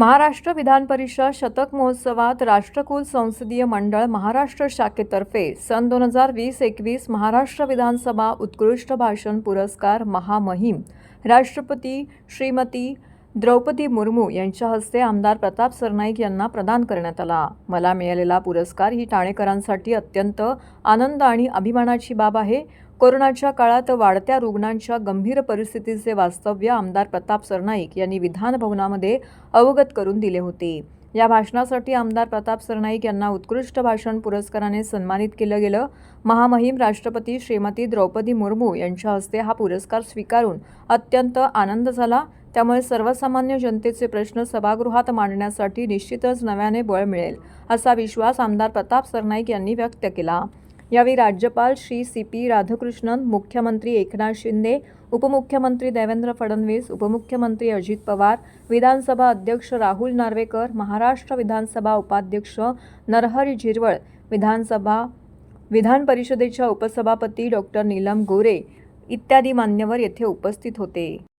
महाराष्ट्र विधान परिषद शतक महोत्सवात राष्ट्रकुल संसदीय मंडळ महाराष्ट्र शाखेतर्फे सन दोन हजार वीस एकवीस महाराष्ट्र विधानसभा उत्कृष्ट भाषण पुरस्कार महामहिम. राष्ट्रपती श्रीमती द्रौपदी मुर्मू यांच्या हस्ते आमदार प्रताप सरनाईक यांना प्रदान करण्यात आला. मला मिळालेला पुरस्कार ही ठाणेकरांसाठी अत्यंत आनंद आणि अभिमानाची बाब आहे. कोरोनाच्या काळात वाढत्या रुग्णांच्या गंभीर परिस्थितीचे वास्तव्य आमदार प्रताप सरनाईक यांनी विधानभवनामध्ये अवगत करून दिले होते. या भाषणासाठी आमदार प्रताप सरनाईक यांना उत्कृष्ट भाषण पुरस्काराने सन्मानित केलं गेलं. महामहिम राष्ट्रपती श्रीमती द्रौपदी मुर्मू यांच्या हस्ते हा पुरस्कार स्वीकारून अत्यंत आनंद झाला. त्यामुळे सर्वसामान्य जनतेचे प्रश्न सभागृहात मांडण्यासाठी निश्चितच नव्याने बळ मिळेल असा विश्वास आमदार प्रताप सरनाईक यांनी व्यक्त केला. यावेळी राज्यपाल श्री सी पी राधाकृष्णन मुख्यमंत्री एकनाथ शिंदे उपमुख्यमंत्री देवेंद्र फडणवीस उपमुख्यमंत्री अजित पवार विधानसभा अध्यक्ष राहुल नार्वेकर महाराष्ट्र विधानसभा उपाध्यक्ष नरहरी झिरवळ विधानसभा विधान परिषदेच्या उपसभापती डॉक्टर नीलम गोरे इत्यादी मान्यवर येथे उपस्थित होते.